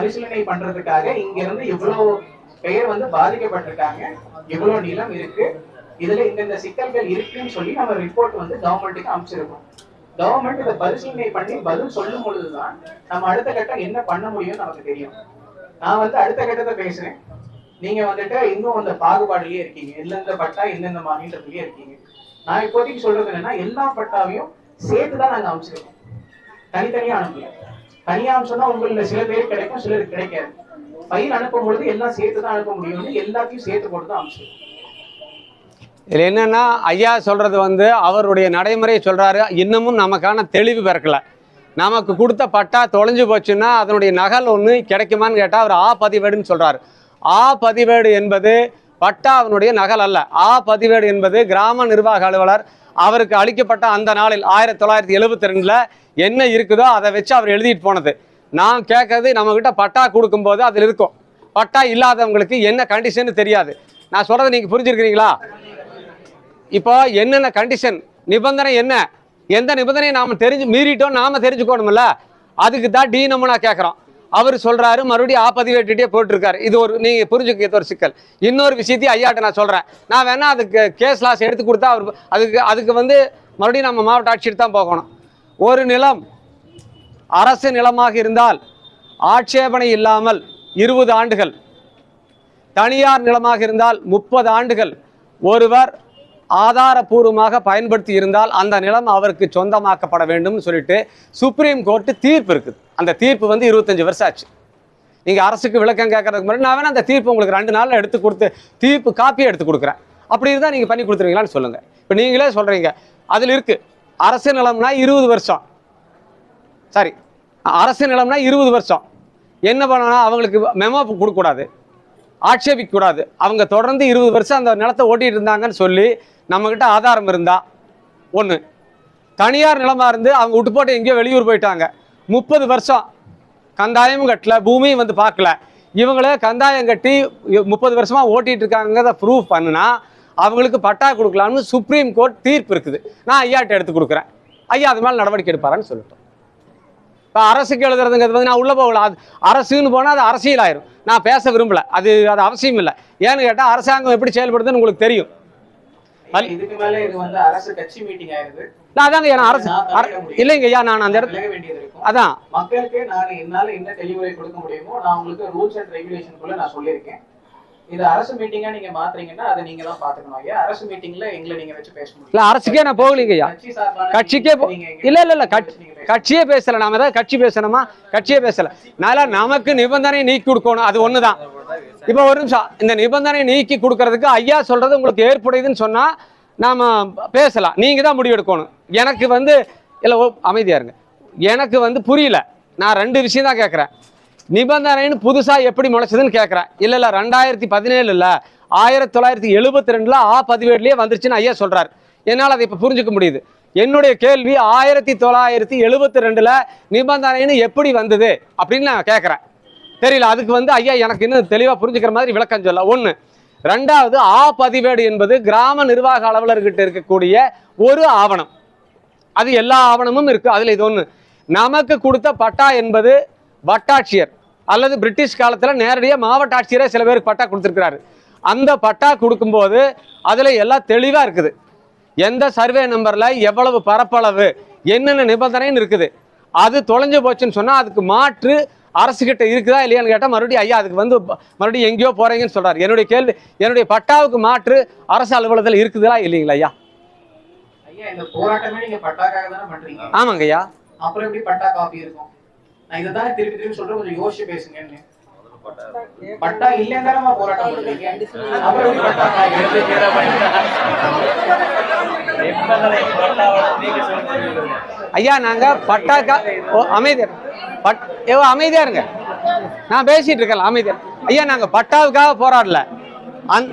பரிசீலனை பண்றதுக்காக இங்க இருந்து இவ்வளவு பெயர் வந்து பாதிக்கப்பட்டிருக்காங்க. இவ்வளவு நிலம் இருக்கு. இதுல இந்தந்த சிக்கல்கள் இருக்குன்னு சொல்லி நம்ம ரிப்போர்ட் வந்து கவர்மெண்ட்டுக்கு அமைச்சிருக்கோம் கவர்மெண்ட் இதை பரிசீலனை பண்ணி பதில் சொல்லும் பொழுதுதான் நம்ம அடுத்த கட்டம் என்ன பண்ண முடியும்னு நமக்கு தெரியும். நான் வந்து அடுத்த கட்டத்தை பேசுறேன். நீங்க வந்துட்டு இன்னும் அந்த பாகுபாடுலயே இருக்கீங்க. எந்தெந்த பட்டா எந்தெந்த மாநிலத்திலயே இருக்கீங்க. நான் இப்போதைக்கு சொல்றது என்னன்னா எல்லா பட்டாவையும் சேர்த்துதான் நாங்க அமைச்சிருக்கோம் தனித்தனியா அனுப்பல. தனியாம் சொன்னா உங்கள சில பேர் கிடைக்கும் சிலருக்கு கிடைக்காது. ஃபைல் அனுப்பும் பொழுது எல்லாம் சேர்த்து தான் அனுப்ப முடியும்னு எல்லாத்தையும் சேர்த்து போட்டு தான் அமைச்சிருக்கோம் இதில் என்னென்னா ஐயா சொல்கிறது வந்து அவருடைய நடைமுறையை சொல்கிறாரு இன்னமும் நமக்கான தெளிவு பிறக்கலை. நமக்கு கொடுத்த பட்டா தொலைஞ்சு போச்சுன்னா அதனுடைய நகல் ஒன்று கிடைக்குமான்னு கேட்டால் அவர் ஆ பதிவேடுன்னு சொல்கிறார் ஆ பதிவேடு என்பது பட்டா அவனுடைய நகல் அல்ல. ஆ பதிவேடு என்பது கிராம நிர்வாக அலுவலர் அவருக்கு அளிக்கப்பட்ட அந்த நாளில் ஆயிரத்தி தொள்ளாயிரத்தி எழுபத்தி ரெண்டில் என்ன இருக்குதோ அதை வச்சு அவர் எழுதிட்டு போனது. நான் கேட்கறது நம்மக்கிட்ட பட்டா கொடுக்கும்போது அதில் இருக்கும். பட்டா இல்லாதவங்களுக்கு என்ன கண்டிஷன் தெரியாது. நான் சொல்கிறத நீங்கள் புரிஞ்சுருக்கிறீங்களா? இப்போ என்னென்ன கண்டிஷன் நிபந்தனை என்ன? எந்த நிபந்தனையை நாம் தெரிஞ்சு மீறிட்டோம் நாம் தெரிஞ்சுக்கணும்ல? அதுக்கு தான் டி நமுனா கேட்குறோம். அவர் சொல்கிறாரு மறுபடியும் ஆப்பதிவேட்டிட்டே போட்டிருக்காரு. இது ஒரு நீங்கள் புரிஞ்சுக்க ஒரு சிக்கல். இன்னொரு விஷயத்தையும் ஐயாட்ட நான் சொல்கிறேன் நான் வேணா அதுக்கு கேஸ் லாஸ் எடுத்து கொடுத்தா அவர் அதுக்கு அதுக்கு வந்து மறுபடியும் நம்ம மாவட்ட ஆட்சியர் தான் போகணும். ஒரு நிலம் அரசு நிலமாக இருந்தால் ஆட்சேபனை இல்லாமல் இருபது ஆண்டுகள் தனியார் நிலமாக இருந்தால் முப்பது ஆண்டுகள் ஒருவர் ஆதாரபூர்வமாக பயன்படுத்தி இருந்தால் அந்த நிலம் அவருக்கு சொந்தமாக்கப்பட வேண்டும்னு சொல்லிட்டு சுப்ரீம் கோர்ட்டு தீர்ப்பு இருக்குது. அந்த தீர்ப்பு வந்து இருபத்தஞ்சி வருஷம் ஆச்சு. நீங்கள் அரசுக்கு விளக்கம் கேட்கறதுக்கு முன்னாடி நான் வேணா அந்த தீர்ப்பு உங்களுக்கு ரெண்டு நாளில் எடுத்து கொடுத்து தீர்ப்பு காப்பியை எடுத்து கொடுக்குறேன். அப்படி இருந்தால் நீங்கள் பண்ணி கொடுத்துருவீங்களான்னு சொல்லுங்கள் இப்போ நீங்களே சொல்கிறீங்க அதில் இருக்குது அரசு நிலம்னா இருபது வருஷம். சாரி. அரசு நிலம்னா இருபது வருஷம். என்ன பண்ணணும் அவங்களுக்கு மெமோ கொடுக்கக்கூடாது. ஆட்சேபிக்கக்கூடாது. அவங்க தொடர்ந்து இருபது வருஷம் அந்த நிலத்தை ஓட்டிகிட்டு இருந்தாங்கன்னு சொல்லி நம்மக்கிட்ட ஆதாரம் இருந்தால் ஒன்று தனியார் நிலமாக இருந்து அவங்க விட்டு போட்டு எங்கேயோ வெளியூர் போயிட்டாங்க. முப்பது வருஷம் கந்தாயமும் கட்டல பூமியும் வந்து பார்க்கல. இவங்களே கந்தாயம் கட்டி முப்பது வருஷமா ஓட்டிட்டு இருக்காங்கிறத ப்ரூவ் பண்ணுனா அவங்களுக்கு பட்டா கொடுக்கலாம்னு சுப்ரீம் கோர்ட் தீர்ப்பு இருக்குது. நான் ஐயாட்ட எடுத்து கொடுக்குறேன். ஐயா அது மேலே நடவடிக்கை எடுப்பாரான்னு சொல்லிட்டோம். இப்போ அரசுக்கு எழுதுறதுங்கிறது வந்து நான் உள்ள போகல. அது அரசுன்னு போனால் அது அரசியல் ஆயிரும் நான் பேச விரும்பல. அது அது அவசியம் இல்லை. ஏன்னு கேட்டால் அரசாங்கம் எப்படி செயல்படுதுன்னு உங்களுக்கு தெரியும். இதுக்கு மேல இது வந்து அரசு கட்சி மீட்டிங் ஆயிருது? நான் அதாங்க நான் அரசு. இல்லைங்க ஐயா நான் அந்த இடத்துல அதான். மக்களுக்கு நான் என்னால என்ன தெளிவுரை கொடுக்க முடியுமோ நான் உங்களுக்கு ரூல்ஸ் அண்ட் ரெகுலேஷனுக்குள்ள நான் சொல்லியிருக்கேன். இது அரசு மீட்டிங்கா நீங்க மாத்துறீங்கன்னா அதை நீங்க தான் பாத்துக்கணும் ஐயா. அரசு மீட்டிங்ல எங்களை நீங்க வச்சு பேச முடியும். இல்லை அரசுக்கே நான் போகலைங்க ஐயா. கட்சிக்கே இல்ல இல்ல இல்ல கட்சியே பேசல. நாம ஏதாவது கட்சி பேசணுமா? கட்சியே பேசல. அதனால நமக்கு நிபந்தனை நீக்கி கொடுக்கணும். அது ஒண்ணுதான். இப்போ ஒரு நிமிஷம். இந்த நிபந்தனை நீக்கி கொடுக்கறதுக்கு ஐயா சொல்றது உங்களுக்கு ஏற்புடையதுன்னு சொன்னா நாம பேசலாம். நீங்க தான் முடிவு எடுக்கணும் எனக்கு வந்து இல்ல அமைதியா இருங்க. எனக்கு வந்து புரியல. நான் ரெண்டு விஷயம் தான் கேட்குறேன் நிபந்தனைன்னு புதுசாக எப்படி முளைச்சதுன்னு கேட்குறேன் இல்லை இல்லை ரெண்டாயிரத்தி பதினேழு இல்லை ஆயிரத்தி தொள்ளாயிரத்தி எழுபத்தி ரெண்டில் ஆ பதிவேட்லயே வந்துருச்சுன்னு ஐயா சொல்கிறார் என்னால் அதை இப்போ புரிஞ்சுக்க முடியுது. என்னுடைய கேள்வி ஆயிரத்தி தொள்ளாயிரத்தி எழுபத்தி ரெண்டில் நிபந்தனைன்னு எப்படி வந்தது அப்படின்னு நான் கேட்குறேன் தெரியல அதுக்கு வந்து ஐயா எனக்கு இன்னும் தெளிவாக புரிஞ்சுக்கிற மாதிரி விளக்கம் சொல்ல. ஒன்று ரெண்டாவது ஆ பதிவேடு என்பது கிராம நிர்வாக அலுவலர்கிட்ட இருக்கக்கூடிய ஒரு ஆவணம். அது எல்லா ஆவணமும் இருக்குது அதில் இது ஒன்று நமக்கு கொடுத்த பட்டா என்பது வட்டாட்சியர் அல்லது பிரிட்டிஷ் காலத்துல நேரடியாக மாவட்ட ஆட்சியரே சில பேருக்கு பட்டா கொடுத்துருக்கிறாரு. அந்த பட்டா கொடுக்கும்போது அதுல எல்லாம் தெளிவா இருக்குது. எந்த சர்வே நம்பர்ல எவ்வளவு பரப்பளவு என்னென்ன நிபந்தனைன்னு இருக்குது. அது தொலைஞ்சு போச்சுன்னு சொன்னா அதுக்கு மாற்று அரசுகிட்ட இருக்குதா இல்லையான்னு கேட்டால் மறுபடியும் ஐயா அதுக்கு வந்து மறுபடியும் எங்கேயோ போறீங்கன்னு சொல்றாரு. என்னுடைய கேள்வி என்னுடைய பட்டாவுக்கு மாற்று அரசு அலுவலகத்தில் இருக்குதா இல்லைங்களா ஐயா? ஐயா இந்த போராட்டமே நீங்க பட்டாக்காக தானே பண்றீங்க? ஆமாங்க ஐயா. அப்புறம் எப்படி பட்டா காப்பி இருக்கும்? நான் இதை தானே திருப்பி திருப்பி சொல்றேன் கொஞ்சம் யோசிச்சு பேசுங்கன்னு. பட்டா இல்லைன்னு தானே போராட்டம் பண்றீங்க அப்புறம் எப்படி பட்டா காப்பி ஐயா நாங்க பட்டாக்கா ஓ அமைதியா பட் ஏ அமைதியா இருங்க. நான் பேசிட்டு இருக்கேன் அமைதியா. ஐயா நாங்க பட்டாவுக்காக போராடல. அந்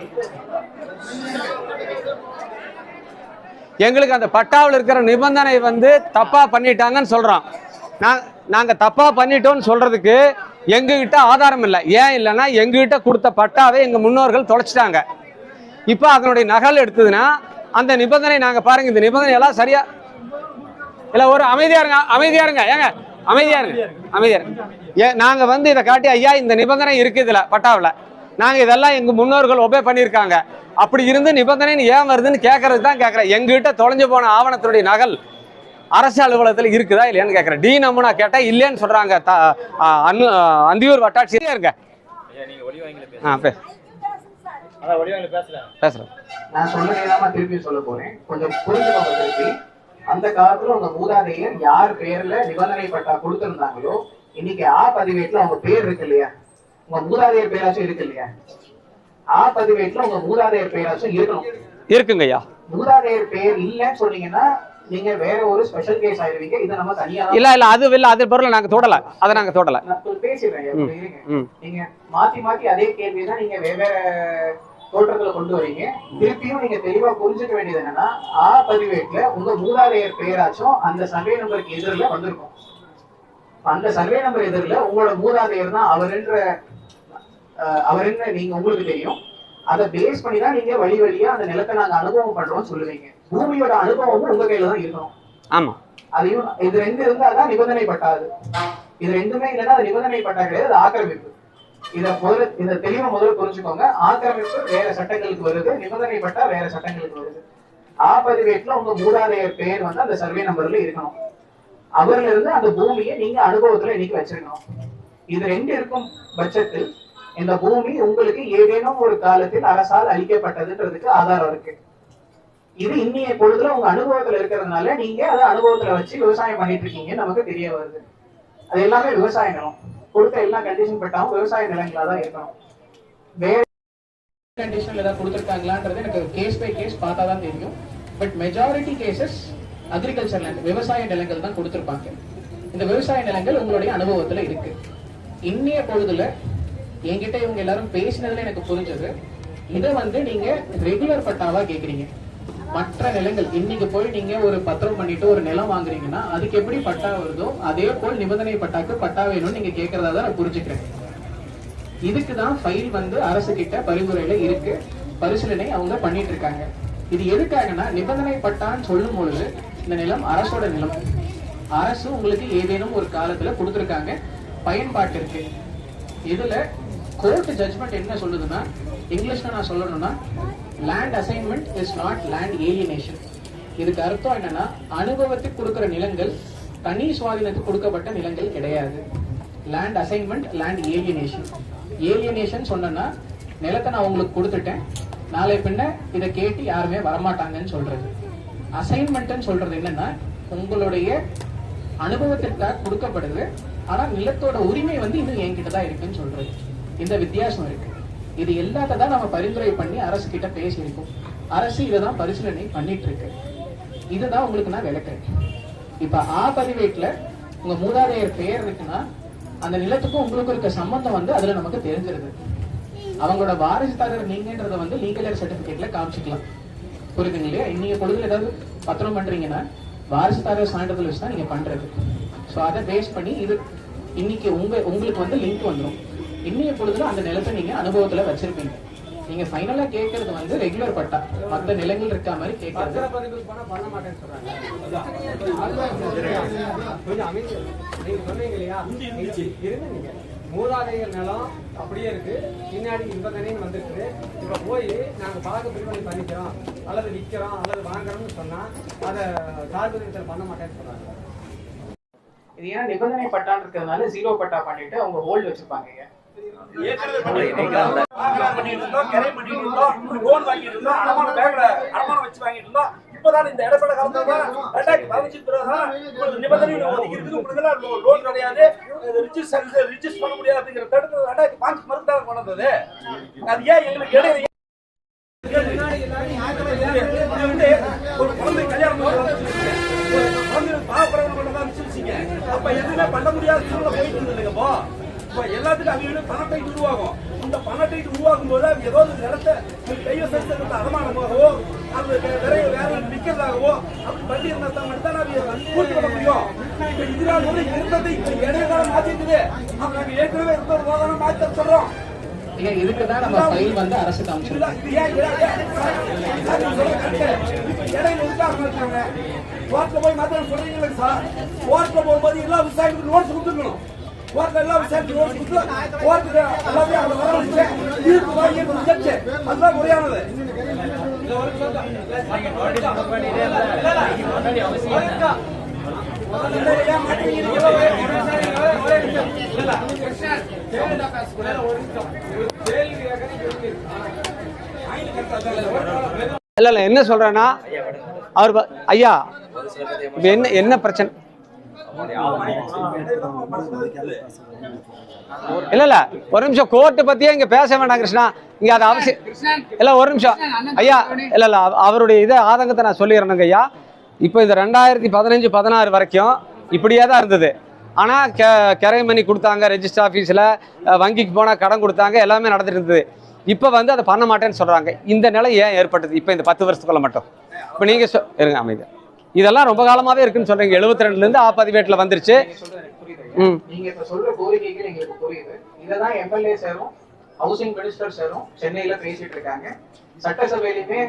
எங்களுக்கு அந்த பட்டாவில் இருக்கிற நிபந்தனை வந்து தப்பாக பண்ணிட்டாங்கன்னு சொல்கிறோம் நான் நாங்கள் தப்பாக பண்ணிட்டோம்னு சொல்கிறதுக்கு எங்ககிட்ட ஆதாரம் இல்லை. ஏன் இல்லைன்னா எங்ககிட்ட கொடுத்த பட்டாவை எங்கள் முன்னோர்கள் தொலைச்சிட்டாங்க. இப்போ அதனுடைய நகல் எடுத்ததுன்னா அந்த நிபந்தனை நாங்கள் பாருங்கள் இந்த நிபந்தனை எல்லாம் சரியா? இல்லை ஒரு அமைதியாக இருங்க அமைதியாக இருங்க. ஏங்க அமைதியாக இருங்க அமைதியாக இருங்க. ஏ நாங்கள் வந்து இதை காட்டி ஐயா இந்த நிபந்தனை இருக்குது இதில் பட்டாவில். நாங்க இதெல்லாம் எங்க முன்னோர்கள் ஒபே பண்ணியிருக்காங்க. அப்படி இருந்து நிபந்தனை ஏன் வருதுன்னு கேட்கறது தான் கேட்கறேன் எங்ககிட்ட தொலைஞ்சு போன ஆவணத்தினுடைய நகல் அரசு அலுவலகத்தில் இருக்குதா இல்லையான்னு கேட்கறேன் டி நமுனா கேட்டா இல்லைன்னு சொல்றாங்க. த- அன்னு- அந்தியூர் வட்டாட்சியரே. இருங்க ஆ பே. பேசுறேன். நான் சொன்னதே தான் திருப்பி சொல்ல போறேன். கொஞ்சம் புரிஞ்சுக்கோங்க திருப்பி. அந்த காலத்துல உங்க மூதாதையர் யார் பேர்ல நிபந்தனை பட்டா கொடுத்திருந்தாங்களோ இன்னைக்கு ஆ பதிவேட்டுல அவங்க பேர் இருக்கு இல்லையா? உங்க மூதாதையர் பேராச்சும் இருக்கு இல்லையா? ஆ பதிவேட்டுல உங்க மூதாதையர் பேராச்சும் இருக்கணும். இருக்குங்க ஐயா மூதாதையர் பேர் இல்லைன்னு சொன்னீங்கன்னா நீங்க வேற ஒரு ஸ்பெஷல் கேஸ் ஆயிருவீங்க. இதை நம்ம தனியா தான் இல்ல இல்ல அது இல்ல அது பொருள் நாங்க தொடல. அதை நாங்க தொடல. பேசிடுறேன் நீங்க மாத்தி மாத்தி அதே கேள்வி தான் நீங்க வெவ்வேறு தோற்றத்துல கொண்டு வரீங்க. திருப்பியும் நீங்க தெளிவா புரிஞ்சுக்க வேண்டியது என்னன்னா ஆ பதிவேட்டுல உங்க மூதாதையர் பேராச்சும் அந்த சர்வே நம்பருக்கு எதிரில் வந்திருக்கும். அந்த சர்வே நம்பர் எதிரில் உங்களோட மூதாதையர் தான் அவருன்ற அஹ், அவருன்னு நீங்க உங்களுக்கு தெரியும். அதை பேஸ் பண்ணி தான் நீங்க வழி வழியா அந்த நிலத்தை நாங்க அனுபவம் பண்றோம்னு சொல்லுவீங்க. பூமியோட அனுபவமும் உங்க கையில தான் இருக்கணும். ஆமா. அதையும் இது ரெண்டு இருந்தாதான் நிபந்தனை பட்டாது. இது ரெண்டுமே இல்லைன்னா அது நிபந்தனை பட்டா கிடையாது அது ஆக்கிரமிப்பு. இத முதல்ல இத தெளிவா முதல்ல புரிஞ்சுக்கோங்க. ஆக்கிரமிப்பு வேற சட்டங்களுக்கு வருது நிபந்தனை பட்டா வேற சட்டங்களுக்கு வருது. ஆ பதிவேட்டுல உங்க மூதாதையர் பேர் வந்து அந்த சர்வே நம்பர்ல இருக்கணும். அவர்ல இருந்து அந்த பூமியை நீங்க அனுபவத்துல இன்னைக்கு வச்சிருக்கணும். இது ரெண்டு இருக்கும் பட்சத்தில் இந்த பூமி உங்களுக்கு ஏதேனும் ஒரு காலத்தில் அரசால் அளிக்கப்பட்டதுன்றதுக்கு ஆதாரம் இருக்கு. இது இன்னைய பொழுதுல உங்க அனுபவத்துல இருக்கிறதுனால நீங்க அதை அனுபவத்துல வச்சு விவசாயம் பண்ணிட்டு இருக்கீங்கன்னு நமக்கு தெரிய வருது. அது எல்லாமே விவசாய நிலம். கொடுத்த எல்லா கண்டிஷன் பட்டாலும் விவசாய நிலங்களா தான் இருக்கணும். வேற கண்டிஷன்ல ஏதாவது கொடுத்துருக்காங்களான்றது எனக்கு கேஸ் பை கேஸ் பார்த்தா தான் தெரியும். But majority cases agriculture land விவசாய நிலங்கள் தான் கொடுத்துருப்பாங்க. இந்த விவசாய நிலங்கள் உங்களுடைய அனுபவத்துல இருக்கு. இன்னைய பொழுதுல என்கிட்ட இவங்க எல்லாரும் பேசினதுல எனக்கு புரிஞ்சது. இதை வந்து நீங்க ரெகுலர் பட்டாவா கேக்குறீங்க. மற்ற நிலங்கள் இன்னைக்கு போய் நீங்க ஒரு பத்திரம் பண்ணிட்டு ஒரு நிலம் வாங்குறீங்கன்னா அதுக்கு எப்படி பட்டா வருதோ அதே போல் நிபந்தனை பட்டாக்கு பட்டா வேணும்னு நீங்க கேட்கறதா தான் நான் புரிஞ்சுக்கிறேன். இதுக்கு தான் ஃபைல் வந்து அரசு கிட்ட பரிந்துரையில இருக்கு. பரிசீலனை அவங்க பண்ணிட்டு இருக்காங்க. இது எதுக்காகனா நிபந்தனை பட்டான்னு சொல்லும் பொழுது இந்த நிலம் அரசோட நிலம். அரசு உங்களுக்கு ஏதேனும் ஒரு காலத்துல கொடுத்துருக்காங்க. பயன்பாட்டிற்கு இதுல கோர்ட் ஜட்ஜ்மெண்ட் என்ன சொல்லுதுன்னா இங்கிலீஷ்ல நான் சொல்லணும்னா land assignment is not land alienation இதுக்கு அர்த்தம் என்னன்னா அனுபவத்துக்கு கொடுக்கிற நிலங்கள் தனி சுவாதீனத்துக்கு கொடுக்கப்பட்ட நிலங்கள் கிடையாது. Land assignment land alienation alienation சொன்னேன்னா நிலத்தை நான் உங்களுக்கு கொடுத்துட்டேன். நாளை பின்ன இதை கேட்டு யாருமே வரமாட்டாங்கன்னு சொல்றது. அசைன்மெண்ட்னு சொல்றது என்னன்னா உங்களுடைய அனுபவத்திற்காக கொடுக்கப்படுது. ஆனா நிலத்தோட உரிமை வந்து இன்னும் என்கிட்ட தான் இருக்குன்னு சொல்றது. இந்த வித்தியாசம் இருக்கு. இது எல்லாத்த தான் நம்ம பரிந்துரை பண்ணி அரசு கிட்ட பேசியிருக்கோம். அரசு இதை தான் பரிசீலனை பண்ணிட்டு இருக்கு இதுதான் உங்களுக்கு நான் விளக்குறேன். இப்ப ஆ பதிவேட்டுல உங்க மூதாதையர் பெயர் இருக்குன்னா அந்த நிலத்துக்கும் உங்களுக்கும் இருக்க சம்பந்தம் வந்து அதுல நமக்கு தெரிஞ்சிருது. அவங்களோட வாரிசுதாரர் நீங்கன்றத வந்து லீகல் சர்டிபிகேட்ல காமிச்சிக்கலாம். புரியுதுங்க இல்லையா? நீங்க பொழுதுல ஏதாவது பத்திரம் பண்றீங்கன்னா வாரிசுதாரர் சான்றிதழ் வச்சு தான் நீங்க பண்றது. ஸோ அதை பேஸ் பண்ணி இது இன்னைக்கு உங்க உங்களுக்கு வந்து லிங்க் வந்துடும் இன்னைய பொழுதுல அந்த நிலத்தை நீங்க அனுபவத்துல வச்சிருப்பீங்க. நீங்க ஃபைனலா கேட்கறது வந்து ரெகுலர் பட்டா. மத்த நிலங்கள் இருக்க மாதிரி கேட்கறது. மூதாதையர் நிலம் அப்படியே இருக்கு. பின்னாடி நிபந்தனைன்னு வந்துருக்கு. இப்ப போய் நாங்க பாக பிரிவினை பண்ணிக்கிறோம். அல்லது விற்கிறோம் அல்லது வாங்குறோம்னு சொன்னா அதை சார்பு பண்ண மாட்டேன்னு சொல்றாங்க. இது ஏன்னா நிபந்தனை பட்டான்னு இருக்கிறதுனால ஜீரோ பட்டா பண்ணிட்டு அவங்க ஹோல்டு வச்சிருப்பாங்க பண்ணிட்டு இருந்தோம், கிரை பண்ணிட்டு இருந்தோம், வாங்கிட்டு இருந்தோம், வச்சு வாங்கிட்டு இருந்தோம். இப்பதான் இந்த இடைப்பட்ட காலத்துல தான் ரெண்டாயிரத்தி பதினஞ்சு பிறகுதான் நிபந்தனை ஒதுக்கி இருக்குது உங்களுக்கு லோன் கிடையாது. ரிஜிஸ்டர் ரிஜிஸ்டர் பண்ண முடியாது அப்படிங்கிற தடுப்பு ரெண்டாயிரத்தி பாஞ்சு மருந்து தான் கொண்டு வந்தது. அது ஏன் எங்களுக்கு இடையில ஒரு குழந்தை கல்யாணம் ஒரு குழந்தை பாவப்பரவன் கொண்டு அப்ப எதுவுமே பண்ண முடியாத சூழ்நிலை போயிட்டு இருந்ததுங்க இப்போ. இப்ப எல்லாத்துக்கும் அவங்க பணத்தை உருவாகும்? இந்த பணத்தை உருவாக்கும் போது அவங்க ஏதோ ஒரு நிலத்தை கைவசத்தை அடமானமாகவோ அது வேற வேற விற்கிறதாகவோ அப்படி பண்ணி இருந்தா மட்டும் தான் அவங்க பூர்த்தி பண்ண முடியும். இப்ப இதனால வந்து இருந்ததை இப்ப இடையில மாத்தி இருக்குது அப்ப நாங்க ஏற்கனவே இருந்த ஒரு வாதனை மாத்தி சொல்றோம் இல்ல இதுக்கு தான் நம்ம ஃபைல் வந்து நீங்க இடையில இருக்காங்க. இருக்காங்க. கோர்ட்ல போய் மாத்திரம் சொல்றீங்களே சார். கோர்ட்ல போகும்போது எல்லா விவசாயிகளுக்கும் நோட்ஸ் கொடுத்துருக்கணும் கோர்ட்ல எல்லா விவசாயிகளுக்கும் நோட்ஸ் கொடுத்து கோர்ட்டுக்கு எல்லாத்தையும் அவங்க வர வச்சு தீர்ப்பு வாங்கி முடிஞ்சிச்சு அதுதான் முறையானது ஏன் இல்ல என்ன சொல்றேன்னா அவர் ஐயா என்ன என்ன பிரச்சனை? இல்ல இல்ல. ஒரு நிமிஷம் கோர்ட்டு பத்தியே இங்க பேச வேண்டாம் கிருஷ்ணா. இங்க அது அவசியம் இல்ல ஒரு நிமிஷம். ஐயா இல்ல இல்ல. அவ- அவருடைய இதை ஆதங்கத்தை நான் சொல்லிடுறேனுங்க ஐயா. இப்போ இந்த ரெண்டாயிரத்தி பதினஞ்சு பதினாறு வரைக்கும் இப்படியே தான் இருந்தது. ஆனால் கெ கரைமணி கொடுத்தாங்க ரெஜிஸ்டர் ஆஃபீஸில் வங்கிக்கு போனால் கடன் கொடுத்தாங்க எல்லாமே நடந்துட்டு இருந்தது. இப்போ வந்து அதை பண்ண மாட்டேன்னு சொல்கிறாங்க இந்த நிலை ஏன் ஏற்பட்டது? இப்போ இந்த பத்து வருஷத்துக்குள்ள மட்டும். இப்போ நீங்கள் சொ இருங்க அமைதி இதெல்லாம் ரொம்ப காலமாகவே இருக்குன்னு சொல்கிறீங்க எழுபத்தி ரெண்டுலேருந்து ஆ பதிவேட்டில் வந்துருச்சு. நீங்க சொல்றது எனக்கு புரியுது. ம். நீங்க இப்ப சொல்ற கோரிக்கைகள் எங்களுக்கு புரியுது. இததான் எம்எல்ஏ சாரும் ஹவுசிங் மினிஸ்டர் சாரும் சென்னையில பேசிட்டு இருக்காங்க. சட்டசபையிலுமே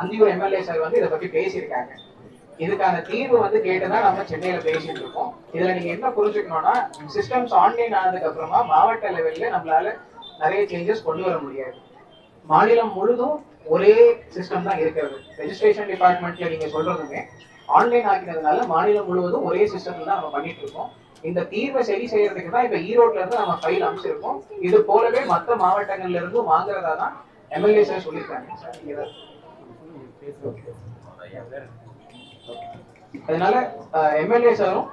அந்தியூர் எம்எல்ஏ சார் வந்து இதை பத்தி பேசியிருக்காங்க. இதுக்கான தீர்வு வந்து கேட்டுதான் நம்ம சென்னையில பேசிட்டு இருக்கோம். இதுல நீங்க என்ன புரிஞ்சுக்கணும்னா சிஸ்டம்ஸ் ஆன்லைன் ஆனதுக்கு அப்புறமா மாவட்ட லெவல்ல நம்மளால நிறைய சேஞ்சஸ் கொண்டு வர முடியாது. மாநிலம் முழுதும் ஒரே சிஸ்டம் தான் இருக்கிறது. ரெஜிஸ்ட்ரேஷன் டிபார்ட்மெண்ட்ல நீங்க சொல்றதுமே ஆன்லைன் ஆக்கினதுனால மாநிலம் முழுவதும் ஒரே சிஸ்டம் தான் நம்ம பண்ணிட்டு இருக்கோம். இந்த தீர்வை சரி செய்யறதுக்கு தான் இப்ப ஈரோட்ல இருந்து நம்ம ஃபைல் அமைச்சிருக்கோம் இது போலவே மற்ற மாவட்டங்கள்ல இருந்தும் வாங்குறதா தான் எம்எல்ஏ சார் சொல்லியிருக்காங்க. சார் நீங்க அதனால எம்எல்ஏ சாரும்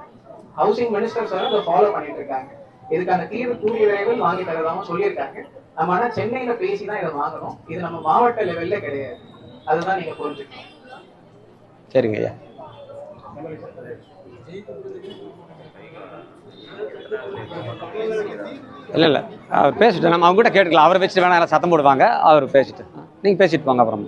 ஹவுசிங் மினிஸ்டர் சாரும் இதை ஃபாலோ பண்ணிட்டு இருக்காங்க. இதுக்கான தீர்வு கூடிய விரைவில் வாங்கி தரதாகவும் சொல்லியிருக்காங்க. நம்ம ஆனா சென்னையில பேசி தான் இதை வாங்கணும். இது நம்ம மாவட்ட லெவல்ல கிடையாது. அதுதான் நீங்க புரிஞ்சுக்கணும். சரிங்க ஐயா. இல்லை இல்லை. அவர் பேசிட்டு நம்ம அவங்க கூட கேட்டுக்கலாம். அவரை வச்சுட்டு வேணா எல்லாம் சத்தம் போடுவாங்க. அவர் பேசிட்டு. நீங்கள் பேசிட்டு போங்க அப்புறம்.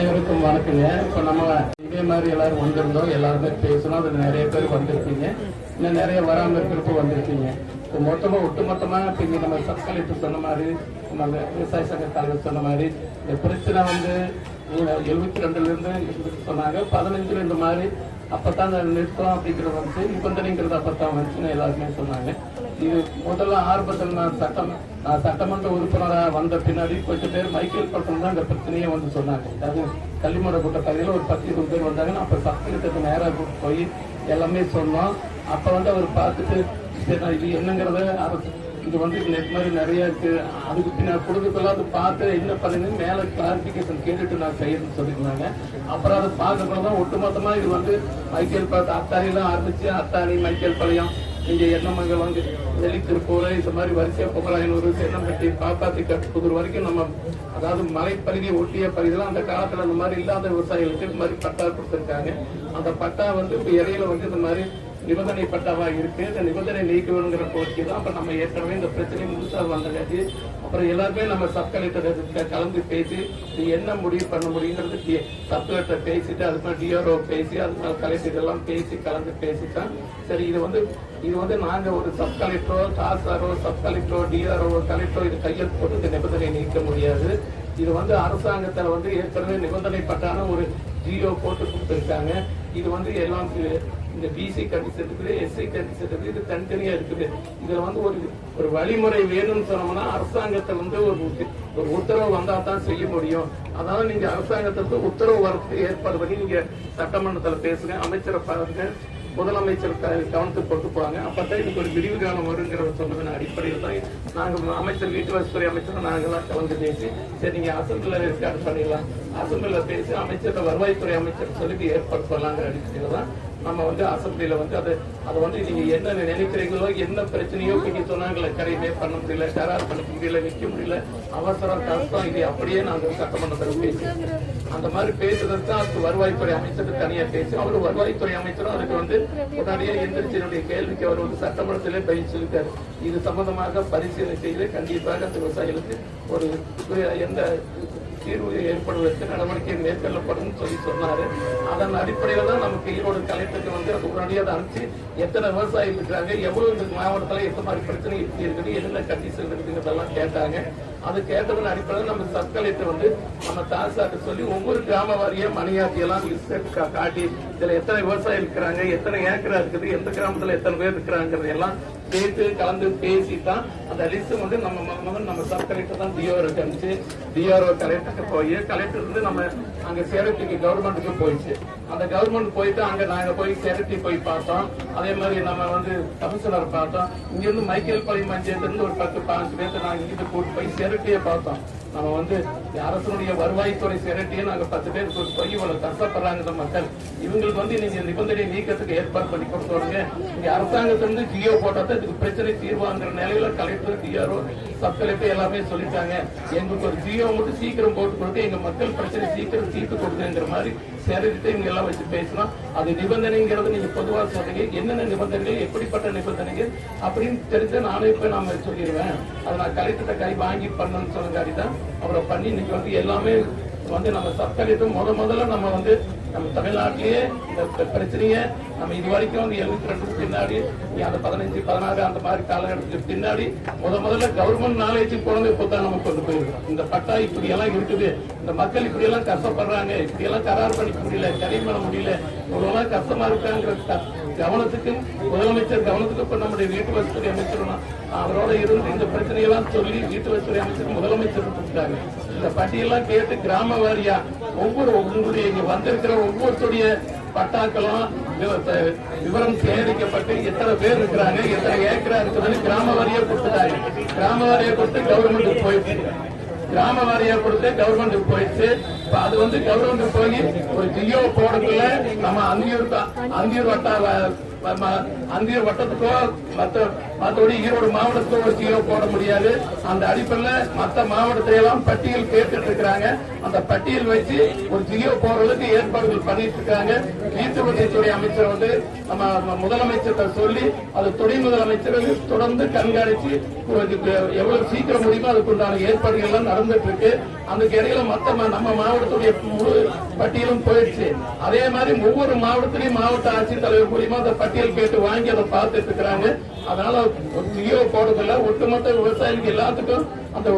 அனைவருக்கும் வணக்கங்க. இப்போ நம்ம இதே மாதிரி எல்லாரும் வந்திருந்தோம். எல்லாருமே பேசணும். அதில் நிறைய பேர் வந்திருக்கீங்க. இன்னும் நிறைய வராமல் இருக்கிறப்ப வந்திருக்கீங்க. இப்போ மொத்தமாக ஒட்டுமொத்தமாக இப்போ இங்கே நம்ம சப் கலெக்டர் சொன்ன மாதிரி நம்ம விவசாய சங்க தலைவர் சொன்ன மாதிரி இந்த பிரச்சனை வந்து எழுபத்தி ரெண்டுலேருந்து இருந்துட்டு சொன்னாங்க. பதினஞ்சுல இந்த மாதிரி அப்போ தான் நிறுத்தம் அப்படிங்கிறது வந்து நிபந்தனைங்கிறது அப்போ தான் வந்துச்சுன்னு எல்லாருமே சொன்னாங்க. இது முதல்ல ஆரம்பத்தில் நான் சட்டம் நான் சட்டமன்ற உறுப்பினராக வந்த பின்னாடி கொஞ்சம் பேர் மைக்கேல் பட்டம் தான் இந்த பிரச்சனையே வந்து சொன்னாங்க. அதாவது கள்ளிமட கூட்ட பகுதியில் ஒரு பத்து இருபது பேர் வந்தாங்க. அப்போ சட்டத்திட்டத்தை நேராக கூப்பிட்டு போய் எல்லாமே சொன்னோம். அப்போ வந்து அவர் பார்த்துட்டு சரி இது என்னங்கிறத அரசு இது வந்து இந்த மாதிரி நிறைய இருக்கு. அதுக்கு நான் கொடுக்கறதெல்லாம் அது பார்த்து என்ன பண்ணுங்க மேல கிளாரிபிகேஷன் கேட்டுட்டு நான் செய்யணும்னு சொல்லியிருந்தாங்க. அப்புறம் அதை பார்க்கறதுல தான் ஒட்டுமொத்தமா இது வந்து மைக்கேல் பார்த்து அத்தாரிலாம் ஆரம்பிச்சு அத்தாரி மைக்கேல் பாளையம் இங்க எண்ணமங்கலம் வந்து வெளித்திருப்பூர் இந்த மாதிரி வரிசையா புகழாயனூர் சென்னம்பட்டி பாப்பாத்தி கட்டுப்புதூர் வரைக்கும் நம்ம அதாவது மலைப்பகுதியை ஒட்டிய பகுதியெல்லாம் அந்த காலத்துல அந்த மாதிரி இல்லாத விவசாயிகளுக்கு இந்த மாதிரி பட்டா கொடுத்துருக்காங்க. அந்த பட்டா வந்து இப்ப இடையில வந்து இந்த மாதிரி நிபந்தனைப்பட்டவா இருக்கு. இந்த நிபந்தனை நீக்க வேணுங்கிற கோரிக்கை தான். அப்ப நம்ம ஏற்கனவே இந்த பிரச்சனை முழுசா வந்தங்காட்டி அப்புறம் எல்லாருமே நம்ம சப் கலெக்டர் கலந்து பேசி இது என்ன முடிவு பண்ண முடியுங்கிறது சப் கலெக்டர் பேசிட்டு அது மாதிரி டிஆர்ஓ பேசி அது மாதிரி கலெக்டர் எல்லாம் பேசி கலந்து பேசிட்டான் சரி இது வந்து இது வந்து நாங்க ஒரு சப் கலெக்டரோ தாசாரோ சப் கலெக்டரோ டிஆர்ஓ கலெக்டரோ இது கையெழுத்து போட்டு இந்த நிபந்தனை நீக்க முடியாது. இது வந்து அரசாங்கத்தில் வந்து ஏற்கனவே நிபந்தனைப்பட்டான ஒரு ஜியோ போட்டு கொடுத்துருக்காங்க. இது வந்து எல்லாம் இந்த பிசி கட்டி இருக்குது எஸ்சி கட்டி இருக்குது இது தனித்தனியா இருக்குது. இதுல வந்து ஒரு ஒரு வழிமுறை வேணும்னு சொன்னோம்னா அரசாங்கத்துல வந்து ஒரு ஒரு உத்தரவு வந்தா தான் செய்ய முடியும். அதாவது நீங்க அரசாங்கத்திற்கு உத்தரவு வரத்து ஏற்பாடு பண்ணி நீங்க சட்டமன்றத்துல பேசுங்க அமைச்சரை பாருங்க முதலமைச்சர் கவனத்துக்கு கொண்டு போவாங்க அப்பதான் இதுக்கு ஒரு விரிவு காலம் வருங்கிறத சொன்னதன் அடிப்படையில் தான் நாங்க அமைச்சர் வீட்டு வசதித்துறை அமைச்சர் நாங்கெல்லாம் கலந்து பேசி சரி நீங்க அசம்பிளில ரெக்கார்ட் பண்ணிடலாம். அசம்பிளில பேசி அமைச்சர் வருவாய்த்துறை அமைச்சர் சொல்லிட்டு ஏற்பாடு பண்ணலாங்கிற அடிப்படையில் தான் நம்ம வந்து அசம்பிளில வந்து அது அதை வந்து நீங்க என்ன நினைக்கிறீங்களோ என்ன பிரச்சனையோ நீங்க சொன்னாங்களே கரையுமே பண்ண முடியல கரார் பண்ண முடியல விற்க முடியல அவசரம் கஷ்டம் இது அப்படியே நாங்கள் சட்டமன்றத்தில் பேசி அந்த மாதிரி பேசுறதுக்கு தான் அதுக்கு வருவாய்த்துறை அமைச்சர் தனியா பேசி அவர் வருவாய்த்துறை அமைச்சரும் அதுக்கு வந்து உடனடியே எந்திரிச்சு என்னுடைய கேள்விக்கு அவர் வந்து சட்டமன்றத்திலே பதில் சொல்லிட்டார். இது சம்பந்தமாக பரிசீலனை செய்து கண்டிப்பாக அந்த விவசாயிகளுக்கு ஒரு எந்த தீர்வு. ஏற்படுவதற்கு நடவடிக்கை மேற்கொள்ளப்படும் சொல்லி சொன்னாரு. அதன் அடிப்படையில் தான் நமக்கு ஈரோடு கலெக்டருக்கு வந்து அது உடனடியாக அனுப்பிச்சு எத்தனை விவசாயிகள் இருக்கிறாங்க எவ்வளவு இந்த மாவட்டத்தில் எந்த மாதிரி பிரச்சனை இப்படி இருக்குது என்னென்ன கண்டிஷன் இருக்குங்கிறதெல்லாம் கேட்டாங்க. அது கேட்டதன் அடிப்படையில் நம்ம சப் கலெக்டர் வந்து நம்ம தாசாட்டு சொல்லி ஒவ்வொரு கிராம வாரிய மணியாட்டியெல்லாம் லிஸ்ட் காட்டி இதுல எத்தனை விவசாயிகள் இருக்கிறாங்க எத்தனை ஏக்கரா இருக்குது எந்த கிராமத்துல எத்தனை பேர் இருக்கிறாங்கிறது எல்லாம் கேட்டு கலந்து பேசி தான் அந்த லிஸ்ட் வந்து நம்ம மொத முதல்ல நம்ம சப் கலெக்டர் தான் டிஆர்ஓ அனுப்பிச்சு டிஆர்ஓ கலெக்டருக்கு போய் கலெக்டர் வந்து நம்ம அங்க சேரட்டிக்கு கவர்மெண்ட்டுக்கு போயிடுச்சு. அந்த கவர்மெண்ட் போயிட்டு அங்க நாங்க போய் சேரட்டி போய் பார்த்தோம். அதே மாதிரி நம்ம வந்து கமிஷனர் பார்த்தோம். இங்க இருந்து மைக்கேல் பள்ளி பஞ்சாயத்துல இருந்து ஒரு பத்து பதினஞ்சு பேர்த்த நாங்க இங்கிட்டு கூட்டு போய் சேரட்டியை பார்த்தோம். நம்ம வந்து அரசனுடைய வருவாய்த்துறை சேரட்டியை நாங்க பத்து பேர் போய் இவ்வளவு கஷ்டப்படுறாங்க இந்த மக்கள். இவங்களுக்கு வந்து நீங்க நிபந்தனை நீக்கத்துக்கு ஏற்பாடு பண்ணி கொடுத்துருங்க. இங்க அரசாங்கத்திலிருந்து ஜியோ போட்டா இதுக்கு பிரச்சனை தீர்வாங்கிற நிலையில கலெக்டர் டிஆர்ஓ சப் கலெக்டர் எல்லாமே சொல்லிட்டாங்க. எங்களுக்கு ஒரு ஜியோ மட்டும் சீக்கிரம் போட்டு கொடுத்து எங்க மக்கள் பிரச்சனை சீக்கிரம் தீர்த்து கொடுக்குங்கிற மாதிரி சேரட்டிட்டு இவங்க எல்லாம் வச்சு பேசினா அது நிபந்தனைங்கிறது நீங்க பொதுவாக சொல்றீங்க. என்னென்ன நிபந்தனைகள் எப்படிப்பட்ட நிபந்தனைகள் அப்படின்னு தெரிஞ்ச நானே போய் நாம சொல்லிடுவேன். அதை நான் கலெக்டர்கிட்ட கை வாங்கி பண்ணணும்னு சொன்னங்காடி தான் அப்புறம் பண்ணி இன்னைக்கு வந்து எல்லாமே வந்து நம்ம சப்கலெக்டர் முத முதல்ல நம்ம வந்து நம்ம தமிழ்நாட்டிலேயே இந்த பிரச்சனையை நம்ம இது வரைக்கும் வந்து எழுபத்தி ரெண்டுக்கு பின்னாடி நீ அந்த பதினஞ்சு பதினாறு அந்த மாதிரி காலகட்டத்துக்கு பின்னாடி முத முதல்ல கவர்மெண்ட் நாலேஜ் குழந்தை இப்போ தான் நம்ம கொண்டு போயிருக்கோம் இந்த பட்டா இப்படி எல்லாம் இருக்குது. இந்த மக்கள் இப்படி எல்லாம் கஷ்டப்படுறாங்க. இப்படி எல்லாம் கரார் பண்ணிக்க முடியல சரி பண்ண முடியல. இவ்வளவு கஷ்டமா இருக்காங்க கவனத்துக்கு முதலமைச்சர் கவனத்துக்கு இப்ப நம்முடைய வீட்டு வசதி அமைச்சர்னா அவரோட இருந்து இந்த பிரச்சனையெல்லாம் சொல்லி வீட்டு வசதி அமைச்சர் முதலமைச்சர் கொடுத்தாங்க இந்த பட்டியெல்லாம் கேட்டு கிராம வாரியா ஒவ்வொரு உங்களுடைய இங்க வந்திருக்கிற ஒவ்வொருத்தருடைய பட்டாக்களும் விவரம் சேகரிக்கப்பட்டு எத்தனை பேர் இருக்கிறாங்க எத்தனை ஏக்கரா இருக்குதுன்னு கிராம வாரியா கொடுத்துட்டாங்க கிராம வாரியா கொடுத்து கவர்மெண்ட் போயிட்டு கிராம வாரியா கொடுத்து கவர்மெண்ட் போயிடுச்சு. இப்ப அது வந்து கவர்மெண்ட் போய் ஒரு ஜியோ போடுறதுல நம்ம அந்தியூர் தான் அந்தியூர் வ- வட்டத்துக்கோ மத்த மற்றபடி ஈரோடு மாவட்டத்தோ ஒரு ஜியோ போட முடியாது. அந்த அடிப்படையில் மத்த மாவட்டத்தை எல்லாம் பட்டியல் கேட்டுட்டு இருக்கிறாங்க அந்த பட்டியல் வச்சு ஒரு ஜியோ போடுறதுக்கு ஏற்பாடுகள் பண்ணிட்டு இருக்காங்க வீட்டு அமைச்சர் வந்து நம்ம முதலமைச்சர்கிட்ட சொல்லி அது துணை முதலமைச்சர் தொடர்ந்து கண்காணிச்சு எவ்வளவு சீக்கிரம் முடியுமோ அதுக்குண்டான ஏற்பாடுகள் எல்லாம் நடந்துட்டு இருக்கு அதுக்கு இடையில மத்த நம்ம மாவட்டத்துடைய முழு பட்டியலும் போயிடுச்சு. அதே மாதிரி ஒவ்வொரு மாவட்டத்திலையும் மாவட்ட ஆட்சித்தலைவர் மூலியமா அந்த பட்டியல் கேட்டு வாங்கி அதை பார்த்துட்டு இருக்கிறாங்க. அதனால ஜியோ போடுறதில்ல. ஒட்டுமொத்த விவசாயிகளுக்கு எல்லாத்துக்கும் அந்த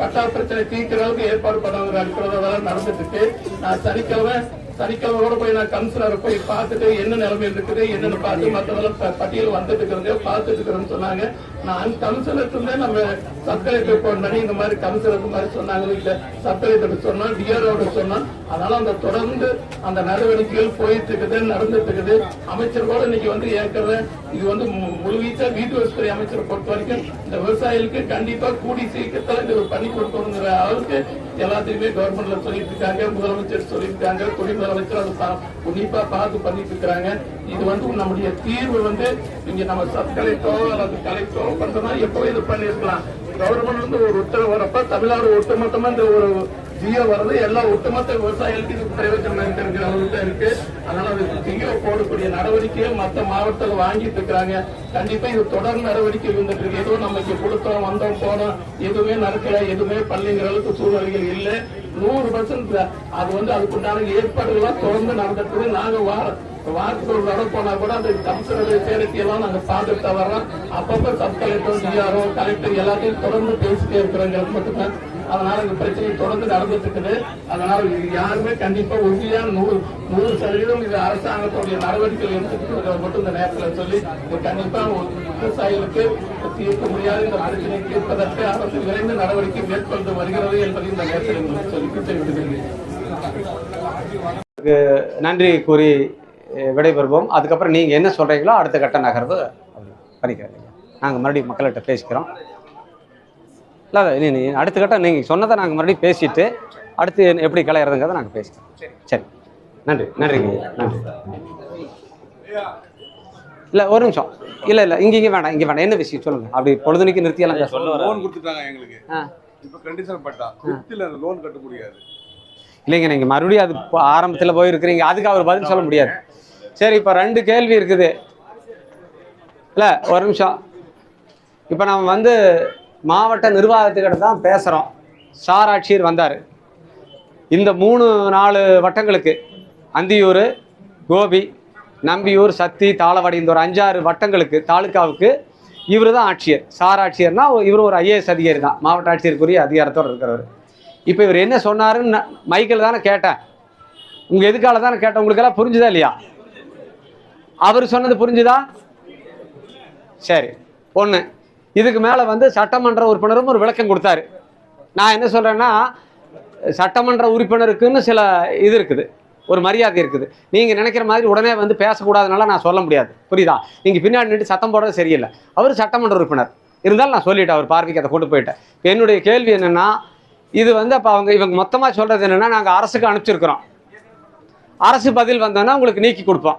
பட்டா பிரச்சனை தீர்க்கிற அளவுக்கு ஏற்பாடு பண்ண அடிப்படையில் நடந்துட்டு இருக்கு. நான் சனிக்கிழமை சனிக்கிழமையோட போய் நான் கமிஷனரை போய் பார்த்துட்டு என்ன நிலைமை இருக்குது என்னன்னு பார்த்து மற்றதெல்லாம் பட்டியல் வந்துட்டு இருக்கிறது பார்த்துட்டு இருக்கிறேன்னு சொன்னாங்க. நான் கமிஷனருக்கு இருந்தே நம்ம சர்க்கரை போன் பண்ணி இந்த மாதிரி கமிஷனருக்கு மாதிரி சொன்னாங்க இல்ல. சப்கலெக்டர் சொன்னா டிஆர்ஓட சொன்னோம் அதனால அந்த தொடர்ந்து அந்த நடவடிக்கைகள் போயிட்டு இருக்குது நடந்துட்டு இருக்குது. அமைச்சர் கூட இன்னைக்கு வந்து ஏற்கனவே இது வந்து மு- முழுவீச்சா வீட்டு வசதி அமைச்சரை பொறுத்த வரைக்கும் இந்த விவசாயிகளுக்கு கண்டிப்பா கூடி சீக்கிரத்தில் இது பண்ணி கொடுக்கணுங்கிற அளவுக்கு எல்லாத்தையுமே கவர்மெண்ட்ல சொல்லிட்டு இருக்காங்க முதலமைச்சர் சொல்லியிருக்காங்க துணை முதலமைச்சர் அதை உன்னிப்பா பார்த்து பண்ணிட்டு இருக்காங்க இது வந்து நம்முடைய தீர்வு வந்து இங்க நம்ம சப் கலெக்டரோ அல்லது கலெக்டரோ பண்றதா எப்போ இது பண்ணிருக்கலாம் கவர்மெண்ட் வந்து ஒரு உத்தரவு வரப்ப தமிழ்நாடு ஒட்டுமொத்தமா இந்த ஒரு ஜியோ வர்றது எல்லா ஒட்டுமொத்த விவசாயிகளுக்கு இது பிரயோஜனம் இருக்கிற அளவுக்கு இருக்கு. அதனால அது ஜியோ போடக்கூடிய நடவடிக்கையை மத்த மாவட்டத்தில் வாங்கிட்டு இருக்கிறாங்க. கண்டிப்பா இது தொடர் நடவடிக்கை இருந்துட்டு இருக்கு. ஏதோ நமக்கு கொடுத்தோம் வந்தோம் போனோம் எதுவுமே நடக்கல எதுவுமே பள்ளிங்கிற அளவுக்கு சூழ்நிலைகள் இல்லை. நூறு பர்சன்ட் அது வந்து அதுக்குண்டான ஏற்பாடுகள்லாம் தொடர்ந்து நடந்துட்டு நாங்க வார வாரத்துக்கு ஒரு தடவை போனா கூட அந்த கமிஷனர் சேரத்தி எல்லாம் நாங்க பார்த்துட்டு வர்றோம். அப்பப்ப சப் கலெக்டர் டிஆர்ஓ கலெக்டர் எல்லாத்தையும் தொடர்ந்து பேசிட்டே இருக்கிறோங்க மட்டும்தான். அதனால இந்த பிரச்சனை தொடர்ந்து நடந்துட்டு இருக்குது அதனால இது யாருமே கண்டிப்பா உறுதியான நூறு நூறு சதவீதம் இது அரசாங்கத்துடைய நடவடிக்கைகள் எடுத்துக்கிறத மட்டும் இந்த நேரத்தில் சொல்லி இது கண்டிப்பா ஒரு விவசாயிகளுக்கு தீர்க்க முடியாத. இந்த பிரச்சனை தீர்ப்பதற்கு அரசு விரைந்து நடவடிக்கை மேற்கொண்டு வருகிறது என்பதை இந்த நேரத்தில் உங்களுக்கு சொல்லி நன்றி கூறி விடைபெறுவோம். அதுக்கப்புறம் நீங்கள் என்ன சொல்கிறீங்களோ அடுத்த கட்ட நகர்வு அப்படி பண்ணிக்கிறேன். நாங்கள் மறுபடியும் மக்கள்கிட்ட பேசிக்கிறோம். இல்லை நீ நீ அடுத்த கட்டம் நீங்கள் சொன்னதை நாங்கள் மறுபடியும் பேசிட்டு அடுத்து எப்படி கலையிறதுங்கிறத நாங்கள் பேசிக்கிறோம். சரி. நன்றி நன்றிங்க நன்றி. இல்லை ஒரு நிமிஷம். இல்லை இல்லை இங்கே இங்கே வேண்டாம் இங்கே வேண்டாம் என்ன விஷயம் சொல்லுங்கள் அப்படி பொழுதுனிக்கு நிறுத்தியெல்லாம் பேச லோன் கொடுத்துட்டாங்க எங்களுக்கு. இப்ப கண்டிஷன் பட்டா. லோன் கட்ட முடியாது. இல்லைங்க நீங்கள் மறுபடியும் அது ஆரம்பத்தில் போயிருக்கிறீங்க. அதுக்கு அவர் பதில் சொல்ல முடியாது. சரி இப்போ ரெண்டு கேள்வி இருக்குது. இல்லை ஒரு நிமிஷம். இப்போ நம்ம வந்து மாவட்ட நிர்வாகத்துக்கிட்ட தான் பேசுகிறோம் சார் ஆட்சியர் வந்தார். இந்த மூணு நாலு வட்டங்களுக்கு அந்தியூர் கோபி நம்பியூர் சத்தி தாளவாடி இந்த ஒரு அஞ்சாறு வட்டங்களுக்கு தாலுக்காவுக்கு இவர் தான் ஆட்சியர். சார் ஆட்சியர்னா இவர் ஒரு ஐஏஎஸ் அதிகாரி தான். மாவட்ட ஆட்சியருக்குரிய அதிகாரத்தோடு இருக்கிறவர். இப்போ இவர் என்ன சொன்னாருன்னு மைக்கில் தானே கேட்டேன். உங்கள் எதுக்கால தானே கேட்டேன்? உங்களுக்கெல்லாம் புரிஞ்சுதா இல்லையா? அவர் சொன்னது புரிஞ்சுதா? சரி. ஒன்று இதுக்கு மேலே வந்து சட்டமன்ற உறுப்பினரும் ஒரு விளக்கம் கொடுத்தாரு. நான் என்ன சொல்கிறேன்னா சட்டமன்ற உறுப்பினருக்குன்னு சில இது இருக்குது. ஒரு மரியாதை இருக்குது. நீங்கள் நினைக்கிற மாதிரி உடனே வந்து பேசக்கூடாதுனால நான் சொல்ல முடியாது. புரியுதா? நீங்கள் பின்னாடி நின்று சத்தம் போடுறது சரியில்லை. அவர் சட்டமன்ற உறுப்பினர். இருந்தாலும் நான் சொல்லிட்டேன் அவர் பார்வைக்கு அதை கொண்டு போயிட்டேன். என்னுடைய கேள்வி என்னென்னா இது வந்து அப்போ அவங்க இவங்க மொத்தமாக சொல்கிறது என்னென்னா நாங்கள் அரசுக்கு அனுப்பிச்சிருக்கிறோம். அரசு பதில் வந்தோன்னா உங்களுக்கு நீக்கி கொடுப்போம்.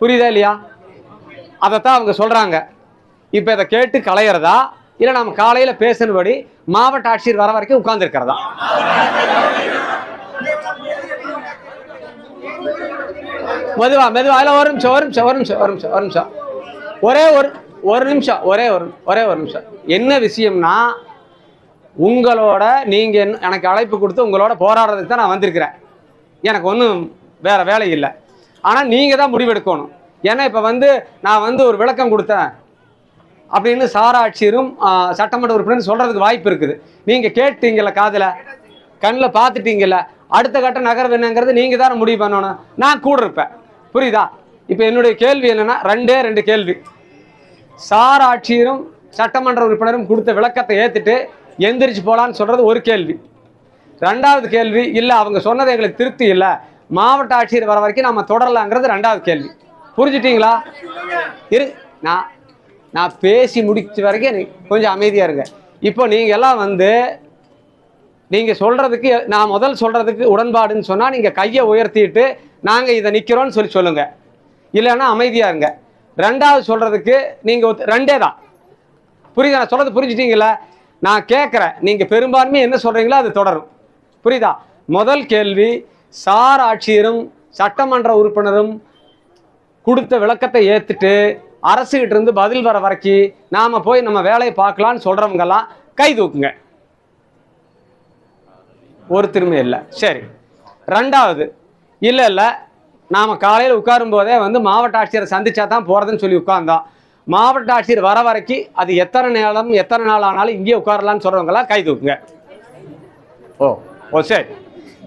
புரியுதா இல்லையா? அதைத்தான் அவங்க சொல்கிறாங்க இப்போ இதை கேட்டு களையிறதா? இல்லை நம்ம காலையில் பேசினபடி மாவட்ட ஆட்சியர் வர வரைக்கும் உட்கார்ந்துருக்கிறதா? மெதுவா மெதுவா. அதில் ஒரு நிமிஷம் ஒரு நிமிஷம் ஒரு நிமிஷம் ஒரு நிமிஷம் ஒரு நிமிஷம். ஒரே ஒரு ஒரு நிமிஷம் ஒரே ஒரு ஒரே ஒரு நிமிஷம். என்ன விஷயம்னா உங்களோட நீங்கள் எனக்கு அழைப்பு கொடுத்து உங்களோட போராடுறதுக்கு தான் நான் வந்திருக்கிறேன். எனக்கு ஒன்றும் வேறு வேலை இல்லை. ஆனால் நீங்கள் தான் முடிவெடுக்கணும். ஏன்னா இப்போ வந்து நான் வந்து ஒரு விளக்கம் கொடுத்தேன். அப்படின்னு சாராட்சியரும் சட்டமன்ற உறுப்பினர் சொல்கிறதுக்கு வாய்ப்பு இருக்குது. நீங்கள் கேட்டீங்கள காதில்? கண்ணில் பார்த்துட்டீங்கல்ல? அடுத்த கட்ட நகர்வு என்னங்கிறது நீங்கள் தான் முடிவு பண்ணணும். நான் கூட இருப்பேன். புரியுதா? இப்போ என்னுடைய கேள்வி என்னென்னா ரெண்டே ரெண்டு கேள்வி. சாராட்சியரும் சட்டமன்ற உறுப்பினரும் கொடுத்த விளக்கத்தை ஏற்றுட்டு எந்திரிச்சு போகலான்னு சொல்கிறது ஒரு கேள்வி. ரெண்டாவது கேள்வி இல்லை அவங்க சொன்னது எங்களுக்கு திருப்தி இல்லை. மாவட்ட ஆட்சியர் வர வரைக்கும் நம்ம தொடரலாங்கிறது ரெண்டாவது கேள்வி. புரிஞ்சிட்டிங்களா? இரு நான் நான் பேசி முடிச்ச வரைக்கும் கொஞ்சம் அமைதியாக இருங்க. இப்போ நீங்கள் எல்லாம் வந்து நீங்கள் சொல்கிறதுக்கு நான் முதல் சொல்கிறதுக்கு உடன்பாடுன்னு சொன்னால் நீங்கள் கையை உயர்த்திட்டு நாங்கள் இதை நிற்கிறோன்னு சொல்லி சொல்லுங்கள் இல்லைன்னா அமைதியாக இருங்க. ரெண்டாவது சொல்கிறதுக்கு நீங்கள் ரெண்டே தான். புரியுதா? நான் சொல்கிறது புரிஞ்சுட்டீங்களா? நான் கேட்குறேன் நீங்கள் பெரும்பான்மை என்ன சொல்கிறீங்களோ அது தொடரும். புரியுதா? முதல் கேள்வி சார் ஆட்சியரும் சட்டமன்ற உறுப்பினரும் கொடுத்த விளக்கத்தை ஏற்றுட்டு அரசுகிட்ட இருந்து பதில் வர வரைக்கும் நாம் போய் நம்ம வேலையை பார்க்கலான்னு சொல்கிறவங்கெல்லாம் கை தூக்குங்க. ஒருத்தருமே இல்லை. சரி. ரெண்டாவது இல்லை இல்லை. நாம் காலையில் உட்காரும் போதே வந்து மாவட்ட ஆட்சியரை சந்திச்சா தான் போகிறதுன்னு சொல்லி உட்கார்ந்தோம். மாவட்ட ஆட்சியர் வர வரைக்கும் அது எத்தனை நேரம் எத்தனை நாள் ஆனாலும் இங்கேயே உட்காரலான்னு சொல்கிறவங்களாம் கை தூக்குங்க. ஓ ஓ சரி.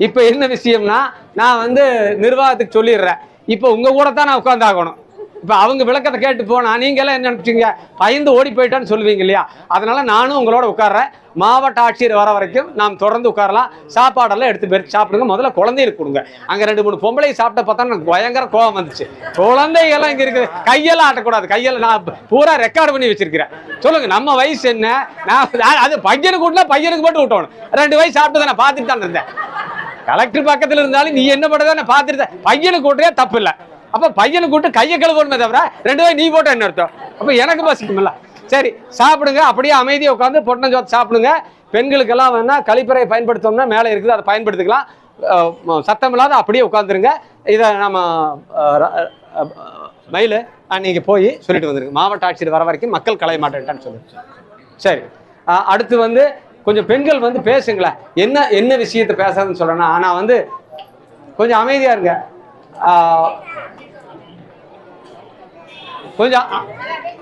இப்போ என்ன விஷயம்னா நான் வந்து நிர்வாகத்துக்கு சொல்லிடுறேன். இப்போ உங்கள் கூட தான் நான் உட்காந்தாகணும் இப்போ அவங்க விளக்கத்தை கேட்டு போனா நீங்களாம் என்ன நினச்சிங்க? பயந்து ஓடி போயிட்டான்னு சொல்லுவீங்க இல்லையா? அதனால் நானும் உங்களோட உட்கார்றேன். மாவட்ட ஆட்சியர் வர வரைக்கும் நாம் தொடர்ந்து உட்காரலாம். சாப்பாடெல்லாம் எடுத்து போய் சாப்பிடுங்க. முதல்ல குழந்தைகளுக்கு கொடுங்க. அங்கே ரெண்டு மூணு பொம்பளை சாப்பிட்ட பார்த்தா எனக்கு பயங்கர கோவம் வந்துச்சு. குழந்தைகள்லாம் இங்கே இருக்குது. கையெல்லாம் ஆட்டக்கூடாது. கையில் நான் பூரா ரெக்கார்டு பண்ணி வச்சிருக்கிறேன். சொல்லுங்க நம்ம வயசு என்ன? நான் அது பையனுக்கு கூட்டினா பையனுக்கு மட்டும் விட்டணும் ரெண்டு வயசு சாப்பிட்டு நான் பார்த்துட்டு தான் இருந்தேன். கலெக்டர் பக்கத்தில் இருந்தாலும் நீ என்ன பண்ணுறத நான் பார்த்துட்டு பையனுக்கு விட்டுறே தப்பு இல்லை. அப்ப பையனை கூப்பிட்டு கையை கழுவணுமே தவிர ரெண்டு பேரும் நீ போட்ட என்ன அர்த்தம்? அப்ப எனக்கு பசிக்கும்ல சரி சாப்பிடுங்க. அப்படியே அமைதியாக உட்காந்து பொட்டஞ்சோத்து சாப்பிடுங்க. பெண்களுக்கெல்லாம் வேணா கழிப்பறை பயன்படுத்தோம்னா மேலே இருக்குது அதை பயன்படுத்திக்கலாம். சத்தம் இல்லாத அப்படியே உட்காந்துருங்க இதை நம்ம மயில் அன்னைக்கு நீங்கள் போய் சொல்லிட்டு வந்துருங்க மாவட்ட ஆட்சியர் வர வரைக்கும் மக்கள் களைய மாட்டேன்ட்டான்னு சொல்லுங்க சரி அடுத்து வந்து கொஞ்சம் பெண்கள் வந்து பேசுங்களேன். என்ன என்ன விஷயத்தை பேசுறதுன்னு சொல்கிறேன்னா ஆனால் வந்து கொஞ்சம் அமைதியாக இருங்க. கொஞ்சம்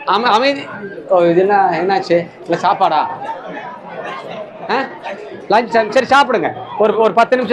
அமை அமைதி. ஓ இது என்ன என்னாச்சு? இல்லை சாப்பாடா? ஆ? லஞ்ச் சரி சாப்பிடுங்க. ஒரு ஒரு பத்து நிமிஷம்